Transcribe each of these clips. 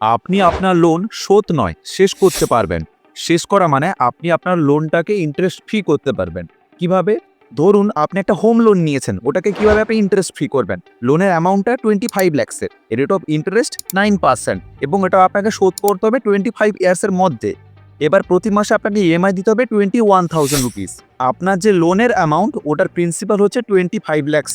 আপনি আপনার লোন শোধ নয়, শেষ করতে পারবেন। শেষ করা মানে আপনি আপনার লোনটাকে ইন্টারেস্ট ফ্রি করতে পারবেন। কীভাবে? ধরুন আপনি একটা হোম লোন নিয়েছেন, ওটাকে কীভাবে আপনি ইন্টারেস্ট ফ্রি করবেন? লোনের অ্যামাউন্টটা twenty five ল্যাক্সের rate of interest nine percent এবং এটা আপনাকে শোধ করতে হবে টোয়েন্টি ফাইভ ইয়ার্সের মধ্যে। এবার প্রতি মাসে আপনাকে ইএমআই দিতে হবে টোয়েন্টি ওয়ান থাউজেন্ড রুপিস আপনার যে লোনের অ্যামাউন্ট ওটার প্রিন্সিপাল হচ্ছে টোয়েন্টি ফাইভ ল্যাক্স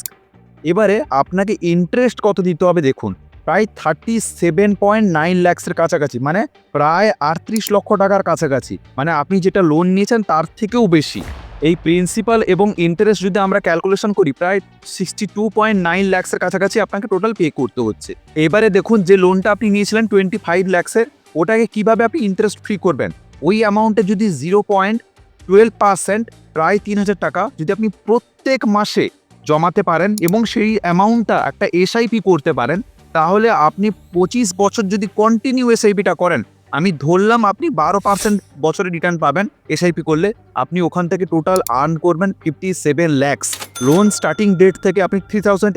এবারে আপনাকে ইন্টারেস্ট কত দিতে হবে দেখুন। প্রায় থার্টি সেভেন পয়েন্ট নাইন ল্যাক্সের কাছাকাছি মানে প্রায় আটত্রিশ লক্ষ টাকার কাছাকাছি। মানে আপনি যেটা লোন নিয়েছেন তার থেকেও বেশি। এই প্রিন্সিপাল এবং ইন্টারেস্ট যদি আমরা ক্যালকুলেশন করি, প্রায় সিক্সটি টু পয়েন্ট নাইন ল্যাক্সের কাছাকাছি আপনাকে টোটাল পে করতে হচ্ছে। এবারে দেখুন যে লোনটা আপনি নিয়েছিলেন টোয়েন্টি ফাইভ ল্যাক্সের ওটাকে কীভাবে আপনি ইন্টারেস্ট ফ্রি করবেন? ওই অ্যামাউন্টে যদি জিরো পয়েন্ট টুয়েলভ পার্সেন্ট প্রায় তিন হাজার টাকা যদি আপনি প্রত্যেক মাসে জমাতে পারেন এবং সেই অ্যামাউন্টটা একটা এসআইপি করতে পারেন তাহলে আপনি পঁচিশ বছর যদি কন্টিনিউ এসআইপিটা করেন, আমি ধরলাম আপনি বারো পার্সেন্ট বছরে রিটার্ন পাবেন এসআইপি করলে, আপনি ওখান থেকে টোটাল আর্ন করবেন fifty seven lakhs loan starting date থেকে আপনি থ্রি থাউজেন্ড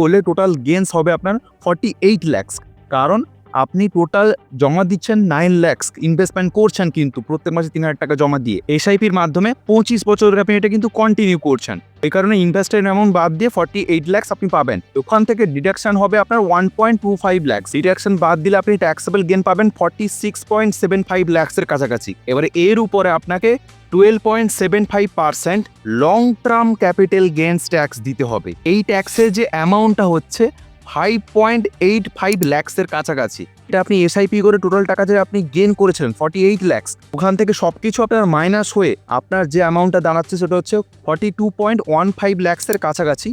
করলে টোটাল গেন্স হবে আপনার ফর্টি এইট ল্যাক্স কারণ আপনি টোটাল জমা দিচ্ছেন নাইন ল্যাক্স ইনভেস্টমেন্ট করছেন কিন্তু, প্রত্যেক মাসে তিন হাজার টাকা জমা দিয়ে। এসআইপির মাধ্যমে পঁচিশ বছর আপনি এটা কিন্তু কন্টিনিউ করছেন। এই কারণে ইনভেস্টের অ্যামাউন্ট বাদ দিয়ে ফর্টি এইট ল্যাক্স আপনি পাবেন। ওখান থেকে ডিডাকশন হবে আপনার one point two five lakhs deduction বাদ দিলে আপনি ট্যাক্সেবল গেন পাবেন forty six point seven five ল্যাক্সের কাছাকাছি। এবারে এর উপরে আপনাকে twelve point seven five percent long term capital gains tax দিতে হবে। এই ট্যাক্সের যে অ্যামাউন্টটা হচ্ছে ফাইভ পয়েন্ট এইট ফাইভ ল্যাক্সের কাছাকাছি। এটা আপনি এসআইপি করে টোটাল টাকা যে আপনি গেন করেছিলেন ফর্টি এইট ল্যাক্স ওখান থেকে সব কিছু আপনার মাইনাস হয়ে আপনার যে অ্যামাউন্টটা দাঁড়াচ্ছে সেটা হচ্ছে forty two point one five ল্যাক্সের কাছাকাছি।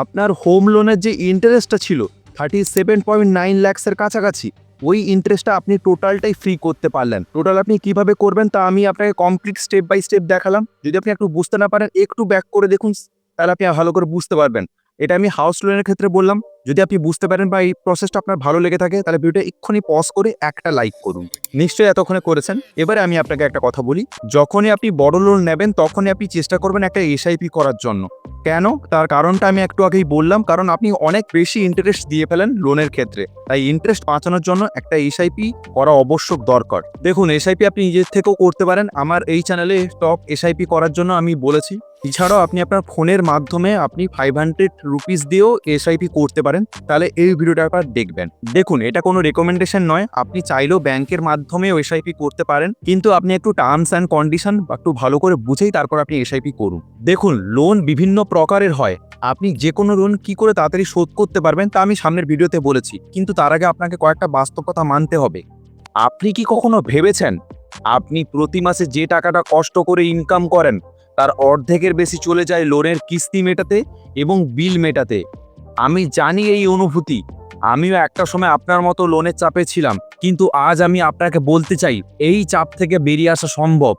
আপনার হোম লোনের যে ইন্টারেস্টটা ছিল থার্টি সেভেন পয়েন্ট নাইন ল্যাক্সের কাছাকাছি, ওই ইন্টারেস্টটা আপনি টোটালটাই ফ্রি করতে পারলেন। টোটাল আপনি কীভাবে করবেন তা আমি আপনাকে কমপ্লিট স্টেপ বাই স্টেপ দেখালাম। যদি আপনি একটু বুঝতে না পারেন, একটু ব্যাক করে দেখুন, তাহলে আপনি ভালো করে বুঝতে পারবেন। এটা আমি হাউস লোনের ক্ষেত্রে বললাম। যদি আপনি বুঝতে পারেন বা এই প্রসেসটা আপনার ভালো লেগে থাকে, তাহলে ভিডিওটা এক্ষুনি পজ করে একটা লাইক করুন। নিশ্চয়ই এতক্ষণে করেছেন। এবারে আমি আপনাকে একটা কথা বলি, যখনই আপনি বড় লোন নেবেন, তখনই আপনি চেষ্টা করবেন একটা এসআইপি করার জন্য। কেন? তার কারণটা আমি একটু আগেই বললাম, কারণ আপনি অনেক বেশি ইন্টারেস্ট দিয়ে ফেলেন লোনের ক্ষেত্রে। তাই ইন্টারেস্ট বাঁচানোর জন্য একটা এসআইপি করা অবশ্যক দরকার। দেখুন এসআইপি আপনি নিজের থেকেও করতে পারেন। আমার এই চ্যানেলে স্টক এসআইপি করার জন্য আমি বলেছি এছাড়াও আপনি আপনার ফোনের মাধ্যমে আপনি ফাইভ হান্ড্রেড রুপিস দিয়েও এসআইপি করতে পারেন। তাহলে এই ভিডিওটা একবার দেখবেন। দেখুন, এটা কোনো রেকমেন্ডেশন নয়। আপনি চাইলেও ব্যাংকের মাধ্যমেও এসআইপি করতে পারেন। কিন্তু আপনি একটু টার্মস অ্যান্ড কন্ডিশন বা একটু ভালো করে বুঝেই তারপর আপনি এসআইপি করুন। দেখুন লোন বিভিন্ন প্রকারের হয়। আপনি যে কোনো লোন কি করে তাড়াতাড়ি শোধ করতে পারবেন তা আমি সামনের ভিডিওতে বলেছি। কিন্তু তার আগে আপনাকে কয়েকটা বাস্তব কথা মানতে হবে। আপনি কি কখনো ভেবেছেন আপনি প্রতি মাসে যে টাকাটা কষ্ট করে ইনকাম করেন তার অর্ধেকের বেশি চলে যায় লোনের কিস্তি মেটাতে এবং বিল মেটাতে। আমি জানি এই অনুভূতি। আমিও একটা সময় আপনার মতো লোনের চাপে ছিলাম, কিন্তু আজ আমি আপনাকে বলতে চাই, এই চাপ থেকে বেরিয়ে আসা সম্ভব।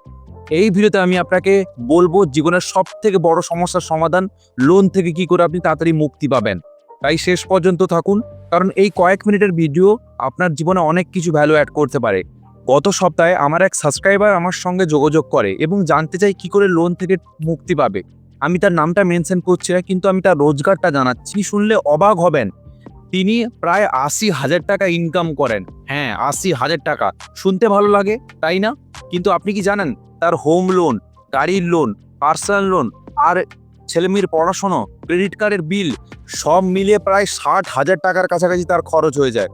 এই ভিডিওতে আমি আপনাকে বলব, জীবনের সব থেকে বড় সমস্যার সমাধান লোন থেকে কি করে আপনি তাড়াতাড়ি মুক্তি পাবেন। তাই শেষ পর্যন্ত থাকুন, কারণ এই কয়েক মিনিটের ভিডিও আপনার জীবনে অনেক কিছু ভ্যালু অ্যাড করতে পারে। গত সপ্তাহে আমার এক সাবস্ক্রাইবার আমার সঙ্গে যোগাযোগ করে এবং জানতে চাই কি করে লোন থেকে মুক্তি পাবে। আমি তার নামটা মেনশন করছি না, কিন্তু আমি তার রোজগারটা জানাচ্ছি। শুনলে অবাক হবেন। তিনি প্রায় আশি হাজার টাকা ইনকাম করেন। হ্যাঁ আশি হাজার টাকা। শুনতে ভালো লাগে, তাই না? কিন্তু আপনি কি জানেন, তার হোম লোন গাড়ির লোন পার্সোনাল লোন আর ছেলেমেয়ের পড়াশোনা ক্রেডিট কার্ডের বিল সব মিলিয়ে প্রায় ষাট হাজার টাকার কাছাকাছি তার খরচ হয়ে যায়।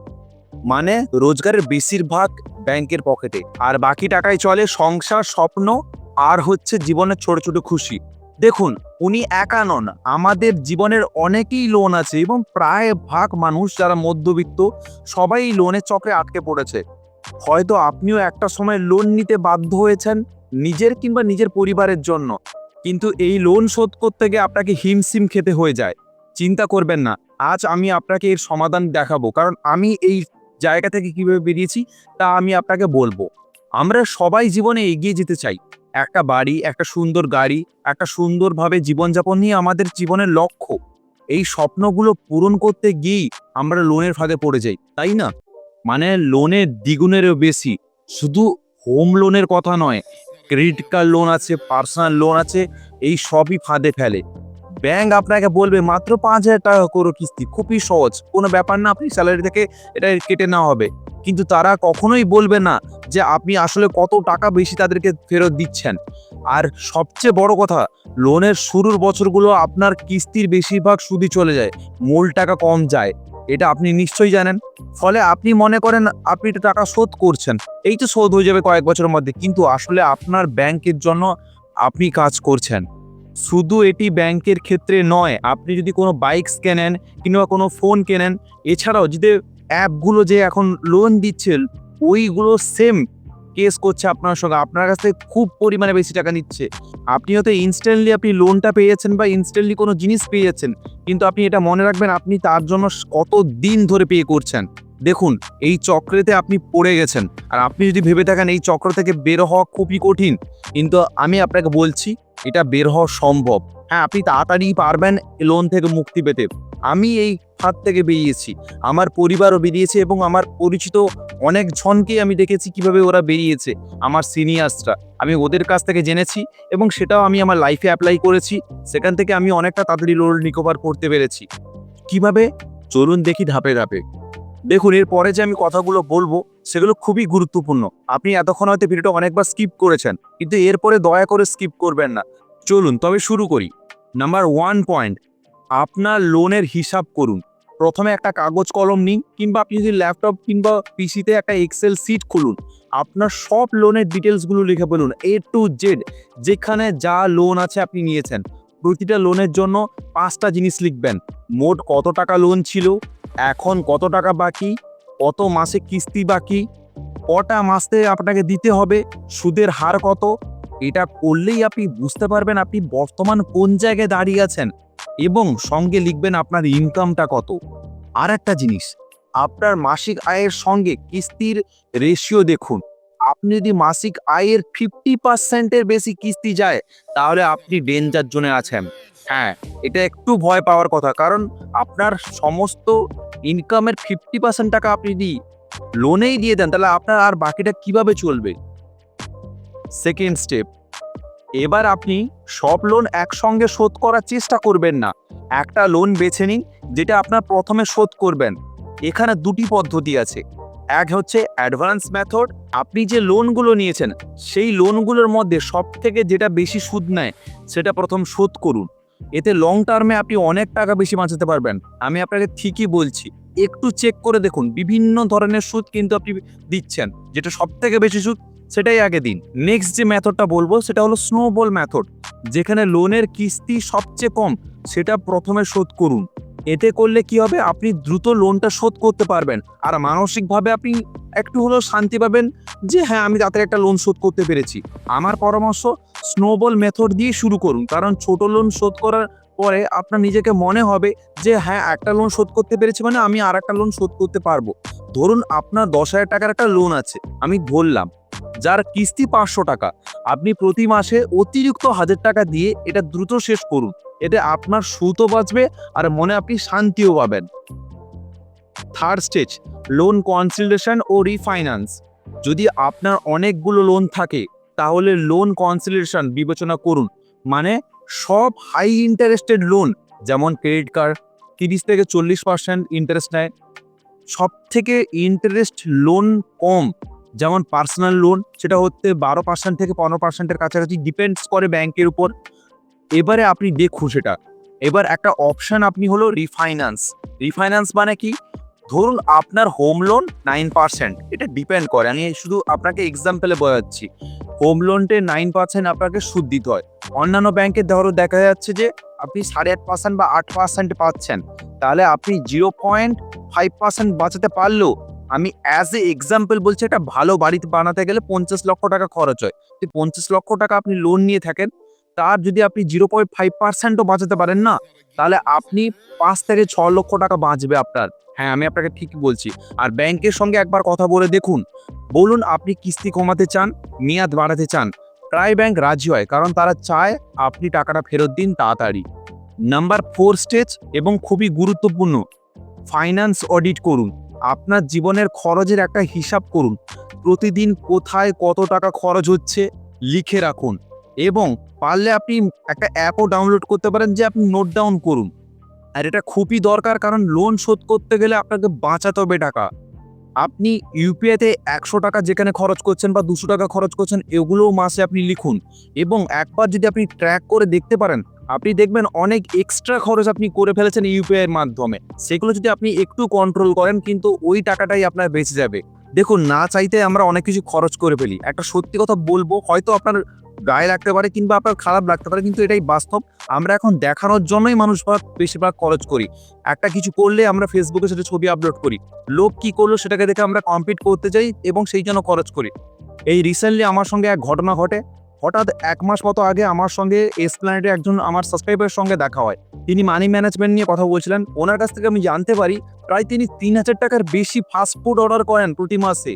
মানে রোজগারের বেশিরভাগ ব্যাংকের পকেটে। আর বাকি টাকায় চলে সংসার, স্বপ্ন আর হচ্ছে জীবনের ছোট ছোট খুশি। দেখুন, উনি একা নন। আমাদের জীবনের অনেকেই লোন আছে এবং প্রায় ভাগ মানুষ যারা মধ্যবিত্ত, সবাই লোনের চক্রে আটকে পড়েছে। হয়তো আপনিও একটা সময় লোন নিতে বাধ্য হয়েছেন, নিজের কিংবা নিজের পরিবারের জন্য। কিন্তু এই লোন শোধ করতে গিয়ে আপনাকে হিমশিম খেতে হয়ে যায়। চিন্তা করবেন না, আজ আমি আপনাকে এর সমাধান দেখাবো। কারণ আমি এই জায়গা থেকে কীভাবে বেরিয়েছি, তা আমি আপনাকে বলব। আমরা সবাই জীবনে এগিয়ে যেতে চাই। একটা বাড়ি, একটা সুন্দর গাড়ি, একটা সুন্দরভাবে জীবনযাপন নিয়ে আমাদের জীবনের লক্ষ্য। এই স্বপ্নগুলো পূরণ করতে গিয়েই আমরা লোনের ফাঁদে পড়ে যাই, তাই না? মানে লোনের দ্বিগুণেরও বেশি। শুধু হোম লোনের কথা নয়, ক্রেডিট কার্ড লোন আছে, পার্সোনাল লোন আছে, এই সবই ফাঁদে ফেলে। ব্যাংক আপনাকে বলবে, মাত্র পাঁচ হাজার টাকা করো কিস্তি। খুবই সহজ। কোনো ব্যাপার না, আপনি স্যালারি থেকে এটা কেটে নেওয়া হবে। কিন্তু তারা কখনোই বলবে না যে আপনি আসলে কত টাকা বেশি তাদেরকে ফেরত দিচ্ছেন। আর সবচেয়ে বড় কথা, লোনের শুরুর বছরগুলো আপনার কিস্তির বেশিরভাগ সুদই চলে যায়, মূল টাকা কম যায়। এটা আপনি নিশ্চয়ই জানেন। ফলে আপনি মনে করেন আপনি টাকা শোধ করছেন। এই তো শোধ হয়ে যাবে কয়েক বছরের মধ্যে। কিন্তু আসলে আপনার ব্যাংকের জন্য আপনি কাজ করছেন। শুধু এটি ব্যাংকের ক্ষেত্রে নয়, আপনি যদি কোনো বাইকস কেনেন কিংবা কোনো ফোন কেনেন, এছাড়াও যদি অ্যাপগুলো যে এখন লোন দিচ্ছে, ওইগুলো সেম কেস করছে আপনার সঙ্গে। আপনার কাছ থেকে খুব পরিমাণে বেশি টাকা নিচ্ছে। আপনি হয়তো ইনস্ট্যান্টলি আপনি লোনটা পেয়ে যাচ্ছেন বা ইনস্ট্যান্টলি কোনো জিনিস পেয়ে যাচ্ছেন কিন্তু আপনি এটা মনে রাখবেন, আপনি তার জন্য কত দিন ধরে পে করছেন। দেখুন, এই চক্রেতে আপনি পড়ে গেছেন। আর আপনি যদি ভেবে থাকেন, এই চক্র থেকে বের হওয়া খুবই কঠিন, কিন্তু আমি আপনাকে বলছি এটা বের হওয়া সম্ভব। হ্যাঁ আপনি তাড়াতাড়ি পারবেন লোন থেকে মুক্তি পেতে। আমি এই হাত থেকে বেরিয়েছি। আমার পরিবারও বেরিয়েছে এবং আমার পরিচিত অনেক জনকেই আমি দেখেছি কীভাবে ওরা বেরিয়েছে, আমার সিনিয়র্সরা আমি ওদের কাছ থেকে জেনেছি এবং সেটাও আমি আমার লাইফে অ্যাপ্লাই করেছি। সেখান থেকে আমি অনেকটা তাড়াতাড়ি লোন রিকভার করতে পেরেছি। কীভাবে? চলুন দেখি ধাপে ধাপে। দেখুন, এর পরে যে আমি কথাগুলো বলব, সেগুলো খুবই গুরুত্বপূর্ণ। আপনি এতক্ষণ হয়তো ভিডিওটা অনেকবার স্কিপ করেছেন, কিন্তু এরপরে দয়া করে স্কিপ করবেন না। চলুন, তবে শুরু করি। নাম্বার ওয়ান পয়েন্ট আপনার লোনের হিসাব করুন। প্রথমে একটা কাগজ কলম নিন, কিংবা আপনি যদি ল্যাপটপ কিংবা পিসিতে একটা এক্সেল সিট খুলুন, আপনার সব লোনের ডিটেলসগুলো লিখে বলুন এ টু জেড যেখানে যা লোন আছে আপনি নিয়েছেন। প্রতিটা লোনের জন্য পাঁচটা জিনিস লিখবেন। মোট কত টাকা লোন ছিল? এখন কত টাকা বাকি? কত মাসে কিস্তি বাকি? কটা মাসে আপনাকে দিতে হবে? সুদের হার কত? এটা করলেই আপনি বুঝতে পারবেন আপনি বর্তমান কোন জায়গায় দাঁড়িয়ে আছেন এবং সঙ্গে লিখবেন আপনার ইনকামটা কত। আর একটা জিনিস, আপনার মাসিক আয়ের সঙ্গে কিস্তির রেশিও দেখুন। আপনি যদি মাসিক আয়ের ফিফটি পার্সেন্টের বেশি কিস্তি যায়, তাহলে আপনি ডেঞ্জার জোনে আছেন। হ্যাঁ এটা একটু ভয় পাওয়ার কথা। কারণ আপনার সমস্ত ইনকামের ফিফটি পার্সেন্ট টাকা আপনি যদি লোনেই দিয়ে দেন, তাহলে আপনার আর বাকিটা কীভাবে চলবে? সেকেন্ড স্টেপ এবার আপনি সব লোন একসঙ্গে শোধ করার চেষ্টা করবেন না। একটা লোন বেছে নিন, যেটা আপনার প্রথমে শোধ করবেন। এখানে দুটি পদ্ধতি আছে। এক হচ্ছে অ্যাডভান্স মেথড। আপনি যে লোনগুলো নিয়েছেন, সেই লোনগুলোর মধ্যে সব থেকে যেটা বেশি সুদ নেয়, সেটা প্রথম শোধ করুন। এতে লং টার্মে আপনি অনেক টাকা বেশি বাঁচাতে পারবেন। আমি আপনাকে ঠিকই বলছি, একটু চেক করে দেখুন, বিভিন্ন ধরনের সুদ কিন্তু আপনি দিচ্ছেন। যেটা সব থেকে বেশি সুদ, সেটাই আগে দিন। নেক্সট যে মেথডটা বলব, সেটা হলো স্নোবল মেথড যেখানে লোনের কিস্তি সবচেয়ে কম, সেটা প্রথমে শোধ করুন। এতে করলে কি হবে? আপনি দ্রুত লোনটা শোধ করতে পারবেন। আর মানসিকভাবে আপনি একটু হলেও শান্তি পাবেন যে হ্যাঁ আমি তাড়াতাড়ি একটা লোন শোধ করতে পেরেছি। আমার পরামর্শ স্নোবল মেথড দিয়ে শুরু করুন। কারণ ছোট লোন শোধ করার পরে আপনার নিজেকে মনে হবে যে হ্যাঁ একটা লোন শোধ করতে পেরেছি মানে আমি আর একটা লোন শোধ করতে পারব। ধরুন আপনার দশ হাজার টাকার একটা লোন আছে, আমি ধরলাম, যার কিস্তি পাঁচশো টাকা। আপনি প্রতি মাসে অতিরিক্ত হাজার টাকা দিয়ে এটা দ্রুত শেষ করুন। এতে আপনার সুতও বাঁচবে আর মনে আপনি শান্তিও পাবেন। থার্ড স্টেজ লোন কনসিলেশন ও রিফাইন্যান্স যদি আপনার অনেকগুলো লোন থাকে, তাহলে লোন কনসিলেশন বিবেচনা করুন। মানে সব হাই ইন্টারেস্টেড লোন যেমন ক্রেডিট কার্ড তিরিশ থেকে চল্লিশ পার্সেন্ট ইন্টারেস্ট নেয়। সব থেকে ইন্টারেস্ট লোন কম, যেমন পার্সোনাল লোন সেটা হচ্ছে বারো পার্সেন্ট থেকে পনেরো পার্সেন্টের কাছাকাছি ডিপেন্ডস করে ব্যাংকের উপর। এবারে আপনি দেখুন সেটা। এবার একটা অপশান আপনি হলো রিফাইন্যান্স রিফাইন্যান্স মানে কি? ধরুন আপনার হোম লোন নাইন পার্সেন্ট এটা ডিপেন্ড করে। আমি শুধু আপনাকে এক্সাম্পলে বোঝাচ্ছি হোম লোনটে নাইন পার্সেন্ট আপনাকে সুদ দিতে হয়। অন্যান্য ব্যাংকে ধরো দেখা যাচ্ছে যে, আপনি সাড়ে আট পার্সেন্ট বা আট পার্সেন্ট পাচ্ছেন। তাহলে আপনি জিরো পয়েন্ট ফাইভ পার্সেন্ট বাঁচাতে পারলেও, আমি অ্যাজ এ এক্সাম্পল বলছি, একটা ভালো বাড়িতে বানাতে গেলে পঞ্চাশ লক্ষ টাকা খরচ হয়। পঞ্চাশ লক্ষ টাকা আপনি লোন নিয়ে থাকেন তার যদি আপনি জিরো পয়েন্ট ফাইভ পার্সেন্টও বাঁচাতে পারেন না, তাহলে আপনি পাঁচ থেকে ছ লক্ষ টাকা বাঁচবে আপনার। হ্যাঁ আমি আপনাকে ঠিকই বলছি। আর ব্যাংকের সঙ্গে একবার কথা বলে দেখুন। বলুন, আপনি কিস্তি কমাতে চান, মেয়াদ বাড়াতে চান প্রায় ব্যাংক রাজি হয়, কারণ তারা চায় আপনি টাকাটা ফেরত দিন তাড়াতাড়ি। নাম্বার ফোর স্টেজ এবং খুবই গুরুত্বপূর্ণ, ফাইন্যান্স অডিট করুন। আপনার জীবনের খরচের একটা হিসাব করুন। প্রতিদিন কোথায় কত টাকা খরচ হচ্ছে লিখে রাখুন। এবং পারলে আপনি একটা অ্যাপও ডাউনলোড করতে পারেন যে আপনি নোট ডাউন করুন। আর এটা খুবই দরকার কারণ লোন শোধ করতে গেলে আপনাকে বাঁচাতে হবে টাকা। আপনি ইউপিআইতে একশো টাকা যেখানে খরচ করছেন বা দুশো টাকা খরচ করছেন, এগুলোও মাসে আপনি লিখুন। এবং একবার যদি আপনি ট্র্যাক করে দেখতে পারেন, আপনি দেখবেন অনেক এক্সট্রা খরচ আপনি করে ফেলেছেন ইউপিআইয়ের মাধ্যমে। সেগুলো যদি আপনি একটু কন্ট্রোল করেন, কিন্তু ওই টাকাটাই আপনার বেঁচে যাবে। দেখুন, না চাইতে আমরা অনেক কিছু খরচ করে ফেলি। একটা সত্যি কথা বলব, হয়তো আপনার গায়ে লাগতে পারে কিংবা আপনার খারাপ লাগতে পারে, কিন্তু এটাই বাস্তব। আমরা এখন দেখানোর জন্যই মানুষ বেশিরভাগ খরচ করি। একটা কিছু করলে আমরা ফেসবুকে সেটা ছবি আপলোড করি। লোক কি করল সেটাকে দেখে আমরা কম্পিট করতে যাই এবং সেই জন্য খরচ করি। এই রিসেন্টলি আমার সঙ্গে এক ঘটনা ঘটে। হঠাৎ এক মাস মতো আগে আমার সঙ্গে এসপ্ল্যানেটে একজন আমার সাবস্ক্রাইবারের সঙ্গে দেখা হয়। তিনি মানি ম্যানেজমেন্ট নিয়ে কথা বলছিলেন। ওনার কাছ থেকে আমি জানতে পারি, প্রায় তিনি তিন হাজার টাকার বেশি ফাস্টফুড অর্ডার করেন প্রতি মাসে।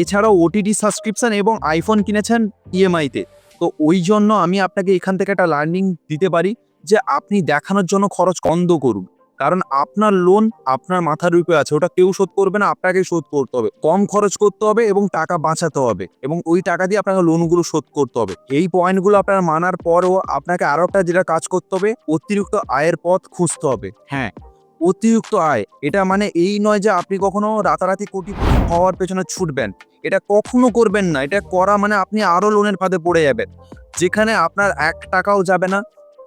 এছাড়াও ওটিটি সাবস্ক্রিপশন এবং আইফোন কিনেছেন ইএমআইতে তো ওই জন্য আমি আপনাকে এখান থেকে একটা লার্নিং দিতে পারি যে আপনি দেখানোর জন্য খরচ বন্ধ করুন। কারণ আপনার লোন আপনার মাথার উপরে আছে, ওটা কেউ শোধ করবে না আপনাকে শোধ করতে হবে। কম খরচ করতে হবে এবং টাকা বাঁচাতে হবে এবং ওই টাকা দিয়ে আপনাকে লোনগুলো শোধ করতে হবে। এই পয়েন্টগুলো আপনার মানার পরও আপনাকে আরও একটা যেটা কাজ করতে হবে, অতিরিক্ত আয়ের পথ খুঁজতে হবে। হ্যাঁ অতিরিক্ত আয়। এটা মানে এই নয় যে আপনি কখনো রাতারাতি কোটি হওয়ার পেছনে ছুটবেন। এটা কখনো করবেন না। এটা করা মানে আপনি আরও লোনের ফাঁদে পড়ে যাবেন। যেখানে আপনার এক টাকাও যাবে না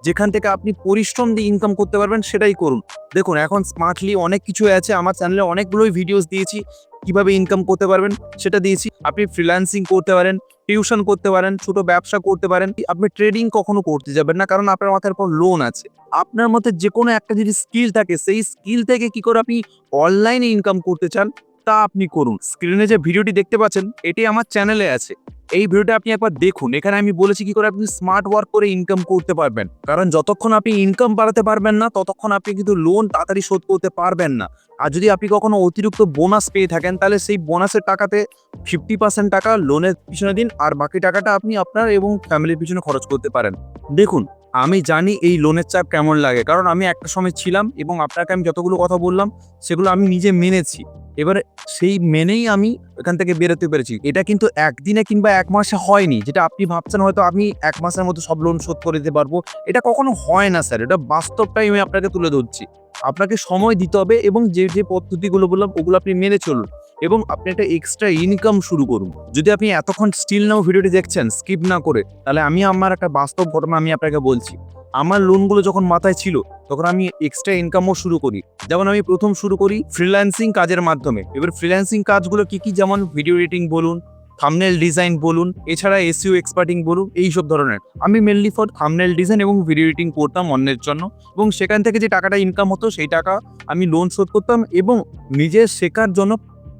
যেখান থেকে আপনি পরিশ্রম দিয়ে ইনকাম করতে পারবেন সেটাই করুন। দেখুন, এখন স্মার্টলি অনেক কিছু আছে। আমার চ্যানেলে অনেকগুলোই ভিডিওস দিয়েছি, কীভাবে ইনকাম করতে পারবেন সেটা দিয়েছি। আপনি ফ্রিল্যান্সিং করতে পারেন টিউশন করতে পারেন, ছোট ব্যবসা করতে পারেন। আপনি ট্রেডিং কখনো করতে যাবেন না, কারণ আপনার মাথার পর লোন আছে। আপনার মধ্যে যে কোনো একটা যদি স্কিল থাকে, সেই স্কিল থেকে কি করে আপনি অনলাইনে ইনকাম করতে চান? তা আপনি করুন। স্ক্রিনে যে ভিডিওটি দেখতে পাচ্ছেন, এটি আমার চ্যানেলে আছে। এই ভিডিওটা আপনি একবার দেখুন। এখানে আমি বলেছি কি করে আপনি স্মার্ট ওয়ার্ক করে ইনকাম করতে পারবেন। কারণ যতক্ষণ আপনি ইনকাম বাড়াতে পারবেন না, ততক্ষণ আপনি কিন্তু লোন তাড়াতাড়ি শোধ করতে পারবেন না। আর যদি আপনি কখনো অতিরিক্ত বোনাস পেয়ে থাকেন, তাহলে সেই বোনাসের টাকাতে ফিফটি পার্সেন্ট টাকা লোনের পিছনে দিন। আর বাকি টাকাটা আপনি আপনার এবং ফ্যামিলির পিছনে খরচ করতে পারেন। দেখুন আমি জানি এই লোনের চাপ কেমন লাগে। কারণ আমি একটা সময় ছিলাম এবং আপনাকে আমি যতগুলো কথা বললাম, সেগুলো আমি নিজে মেনেছি। এবারে সেই মেনেই আমি এখান থেকে বেরোতে পেরেছি। এটা কিন্তু একদিনে কিংবা এক মাসে হয়নি। যেটা আপনি ভাবছেন হয়তো আমি এক মাসের মধ্যে সব লোন শোধ করে দিতে পারব। এটা কখনো হয় না, স্যার। এটা বাস্তবটাই আমি আপনাকে তুলে ধরছি। আপনাকে সময় দিতে হবে এবং যে যে পদ্ধতিগুলো বললাম, ওগুলো আপনি মেনে চলুন। এবং আপনি একটা এক্সট্রা ইনকাম শুরু করুন। যদি আপনি এতক্ষণ স্টিল নাও ভিডিওটি দেখছেন স্কিপ না করে, তাহলে আমি আমার একটা বাস্তব ঘটনা আমি আপনাকে বলছি। আমার লোনগুলো যখন মাথায় ছিল, তখন আমি এক্সট্রা ইনকামও শুরু করি। যেমন আমি প্রথম শুরু করি ফ্রিল্যান্সিং কাজের মাধ্যমে। এবার ফ্রিল্যান্সিং কাজগুলো কি কি? যেমন ভিডিও এডিটিং বলুন থামনেল ডিজাইন বলুন, এছাড়া এসইও এক্সপার্টিং বলুন, এইসব ধরনের। আমি মেনলি ফর থামনেল ডিজাইন এবং ভিডিও এডিটিং করতাম অন্যের জন্য। এবং সেখান থেকে যে টাকাটা ইনকাম হতো, সেই টাকা আমি লোন শোধ করতাম এবং নিজের শেখার জন্য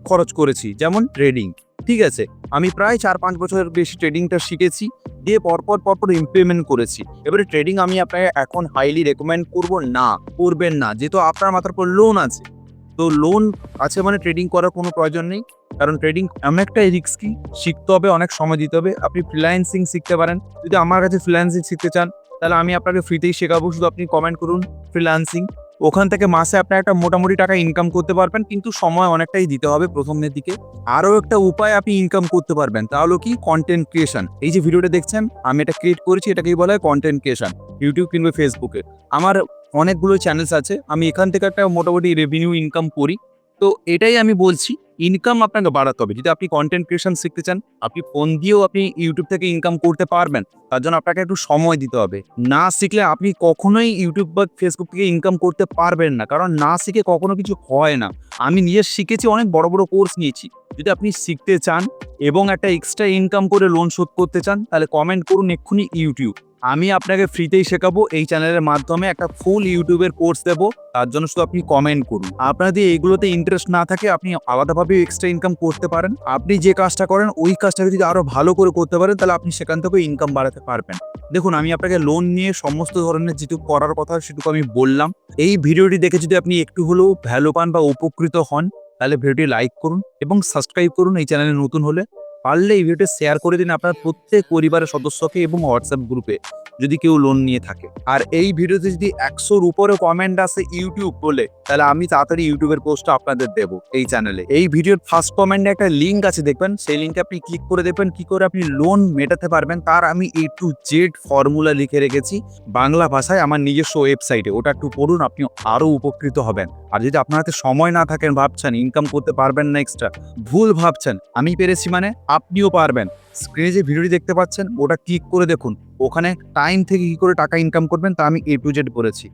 খরচ করেছি, যেমন ট্রেডিং ঠিক আছে? আমি প্রায় চার পাঁচ বছরের বেশি ট্রেডিংটা শিখেছি, দিয়ে পরপর পরপর ইমপ্লিমেন্ট করেছি। এবারে ট্রেডিং আমি আপনাকে এখন হাইলি রেকমেন্ড করব না, করবেন না, যেহেতু আপনার মাথার পর লোন আছে। তো লোন আছে মানে ট্রেডিং করার কোনো প্রয়োজন নেই, কারণ ট্রেডিং এমন একটা রিস্কি শিখতে হবে, অনেক সময় দিতে হবে। আপনি ফ্রিল্যান্সিং শিখতে পারেন, যদি আমার কাছে ফ্রিল্যান্সিং শিখতে চান, তাহলে আমি আপনাকে ফ্রিতেই শেখাবো, শুধু আপনি কমেন্ট করুন ফ্রিল্যান্সিং ওখান থেকে মাসে আপনি একটা মোটামুটি টাকা ইনকাম করতে পারবেন, কিন্তু সময় অনেকটাই দিতে হবে প্রথমের দিকে। আরও একটা উপায় আপনি ইনকাম করতে পারবেন তাহলে কি? কন্টেন্ট ক্রিয়েশন এই যে ভিডিওটা দেখছেন, আমি এটা ক্রিয়েট করেছি, এটাকেই বলা হয় কন্টেন্ট ক্রিয়েশন ইউটিউব কিংবা ফেসবুকে আমার অনেকগুলো চ্যানেলস আছে, আমি এখান থেকে একটা মোটামুটি রেভিনিউ ইনকাম করি। তো এটাই আমি বলছি ইনকাম আপনাকে বাড়াতে হবে। যদি আপনি কন্টেন্ট ক্রিয়েশন শিখতে চান, আপনি ফোন দিয়েও আপনি ইউটিউব থেকে ইনকাম করতে পারবেন, তার জন্য আপনাকে একটু সময় দিতে হবে। না শিখলে আপনি কখনোই ইউটিউব বা ফেসবুক থেকে ইনকাম করতে পারবেন না, কারণ না শিখে কখনো কিছু হয় না। আমি নিজে শিখেছি, অনেক বড় বড় কোর্স নিয়েছি। যদি আপনি শিখতে চান এবং একটা এক্সট্রা ইনকাম করে লোন শোধ করতে চান, তাহলে কমেন্ট করুন এক্ষুনি ইউটিউব আমি আপনাকে ফ্রিতেই শেখাবো, এই চ্যানেলের মাধ্যমে একটা ফুল ইউটিউবের কোর্স দেবো, তার জন্য শুধু আপনি কমেন্ট করুন। আপনার যদি এইগুলোতে ইন্টারেস্ট না থাকে, আপনি আলাদাভাবে এক্সট্রা ইনকাম করতে পারেন। আপনি যে কাজটা করেন, ওই কাজটাকে যদি আরও ভালো করে করতে পারেন, তাহলে আপনি সেখান থেকে ইনকাম বাড়াতে পারবেন। দেখুন, আমি আপনাকে লোন নিয়ে সমস্ত ধরনের যেটুকু করার কথা, সেটুকু আমি বললাম। এই ভিডিওটি দেখে যদি আপনি একটু হলেও ভ্যালু পান বা উপকৃত হন, তাহলে ভিডিওটি লাইক করুন এবং সাবস্ক্রাইব করুন এই চ্যানেলে নতুন হলে। পারলে এই ভিডিওটা শেয়ার করে দিন আপনার প্রত্যেক পরিবারের সদস্যকে এবং হোয়াটসঅ্যাপ গ্রুপে যদি কেউ লোন নিয়ে থাকে। আর এই ভিডিওতে যদি একশোর উপরে কমেন্ট আসে ইউটিউব বলে, তাহলে আমি তাড়াতাড়ি ইউটিউবের পোস্টটা আপনাদের দেবো এই চ্যানেলে এই ভিডিওর ফার্স্ট কমেন্টে একটা লিঙ্ক আছে, দেখবেন? সেই লিঙ্কে আপনি ক্লিক করে দেখবেন, কি করে আপনি লোন মেটাতে পারবেন, তার আমি এ টু জেড ফর্মুলা লিখে রেখেছি বাংলা ভাষায় আমার নিজস্ব ওয়েবসাইটে ওটা একটু পড়ুন আপনি আরও উপকৃত হবেন। আর যদি আপনার হাতে সময় না থাকেন ভাবছেন ইনকাম করতে পারবেন না এক্সট্রা ভুল ভাবছেন, আমি পেরেছি মানে আপনিও পারবেন। স্ক্রিনে যে ভিডিওটি দেখতে পাচ্ছেন, ওটা ক্লিক করে দেখুন। ওখানে টাইম থেকে কী করে টাকা ইনকাম করবেন, তা আমি এ টু জেড করেছি